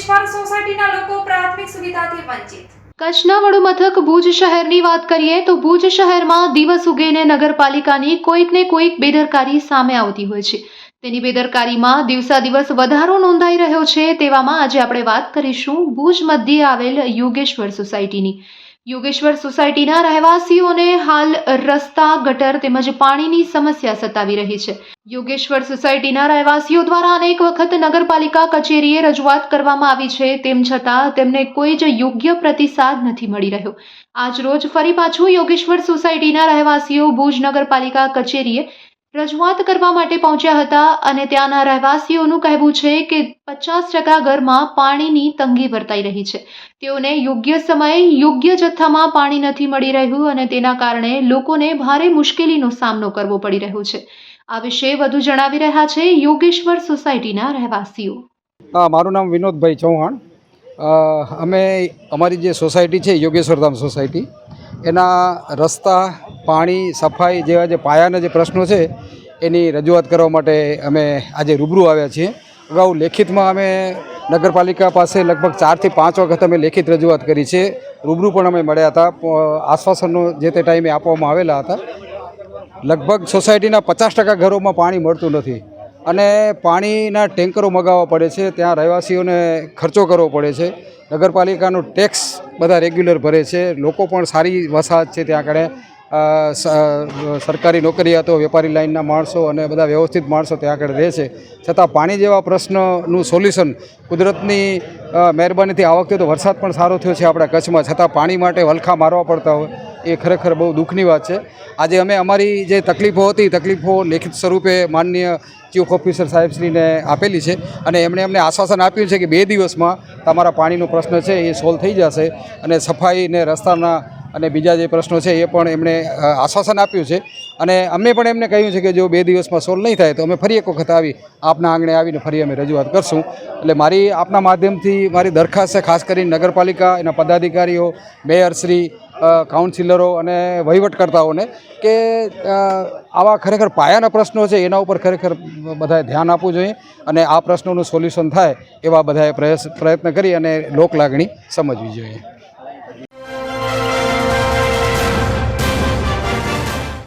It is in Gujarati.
દેશવાર સોસાયટીના લોકો પ્રાથમિક સુવિધાથી વંચિત. કચ્છના વડુમથક ભુજ શહેરની વાત કરીએ તો ભુજ શહેરમાં દિવસ ઉગેને નગરપાલિકાની કોઈક ને કોઈક બેદરકારી સામે આવતી હોય છે. તેની બેદરકારીમાં દિવસા દિવસ વધારો નોંધાઈ રહ્યો છે તેવામાં આજે આપણે વાત કરીશું ભુજ મધ્યે આવેલ યોગેશ્વર સોસાયટીની. યોગેશ્વર સોસાયટીના રહેવાસીઓને હાલ રસ્તા, ગટર તેમજ પાણીની સમસ્યા સતાવી રહી છે. યોગેશ્વર સોસાયટીના રહેવાસીઓ દ્વારા અનેક વખત નગરપાલિકા કચેરીએ રજૂઆત કરવામાં આવી છે. તેમ છતાં તેમને કોઈ જ યોગ્ય પ્રતિસાદ નથી મળી રહ્યો. આજ રોજ ફરી પાછું યોગેશ્વર સોસાયટીના રહેવાસીઓ ભુજ નગરપાલિકા કચેરીએ રજૂઆત કરવા માટે પહોંચ્યા હતા અને ત્યાંના રહેવાસીઓનું કહેવું છે કે પચાસ ટકા ઘરમાં પાણીની તંગી વર્તાઈ રહી છે. તેઓને યોગ્ય સમયે યોગ્ય જથ્થામાં પાણી નથી મળી રહ્યું અને તેના કારણે લોકોને ભારે મુશ્કેલીનો સામનો કરવો પડી રહ્યો છે. આ વિશે વધુ જણાવી રહ્યા છે યોગેશ્વર સોસાયટીના રહેવાસીઓ. મારું નામ વિનોદભાઈ ચૌહાણ. અમે અમારી જે સોસાયટી છે, યોગેશ્વરધામ સોસાયટી એના રસ્તા, પાણી, સફાઈ જેવા જે પાયાના જે પ્રશ્નો છે, એની રજૂઆત કરવા માટે અમે આજે રૂબરૂ આવ્યા છીએ. અગાઉ લેખિતમાં અમે નગરપાલિકા પાસે લગભગ ચારથી પાંચ વખત અમે લેખિત રજૂઆત કરી છે. રૂબરૂ પણ અમે મળ્યા હતા. આશ્વાસનો જે તે ટાઈમે આપવામાં આવેલા હતા. લગભગ સોસાયટીના પચાસ ટકા ઘરોમાં પાણી મળતું નથી અને પાણીના ટેન્કરો મગાવવા પડે છે. ત્યાં રહેવાસીઓને ખર્ચો કરવો પડે છે. નગરપાલિકાનો ટેક્સ બધા રેગ્યુલર ભરે છે. લોકો પણ સારી વસાહત છે ત્યાં આગળ. સરકારી નોકરી હતો, વેપારી લાઇનના માણસો અને બધા વ્યવસ્થિત માણસો ત્યાં આગળ રહે છે. છતાં પાણી જેવા પ્રશ્નનું સોલ્યુશન કુદરતની મહેરબાનીથી આ વખતે તો વરસાદ પણ સારો થયો છે આપણા કચ્છમાં. છતાં પાણી માટે વલખા મારવા પડતા હોય. એ ખરેખર બહુ દુઃખની વાત છે. આજે અમે અમારી જે તકલીફો હતી તકલીફો લેખિત સ્વરૂપે માનનીય ચીફ ઓફિસર સાહેબશ્રીને આપેલી છે અને એમણે અમને આશ્વાસન આપ્યું છે કે બે દિવસમાં તમારા પાણીનો પ્રશ્ન છે એ સોલ્વ થઈ જશે અને સફાઈ ને રસ્તાના અને બીજા જે પ્રશ્નો છે એ પણ એમણે આશ્વાસન આપ્યું છે. અને અમે પણ એમને કહ્યું છે કે જો બે દિવસમાં સોલ્વ નહીં થાય તો અમે ફરી એક વખત આવી, આપના આંગણે આવીને ફરી અમે રજૂઆત કરશું. એટલે મારી આપના માધ્યમથી મારી દરખાસ્ત છે, ખાસ કરીને નગરપાલિકા, એના પદાધિકારીઓ મેયરશ્રી કાઉન્સિલરો અને વહીવટકર્તાઓને કે આવા ખરેખર પાયાના પ્રશ્નો છે, એના ઉપર ખરેખર બધાએ ધ્યાન આપવું જોઈએ અને આ પ્રશ્નોનું સોલ્યુશન થાય એવા બધાએ પ્રયાસ, પ્રયત્ન કરી અને લોકલાગણી સમજવી જોઈએ.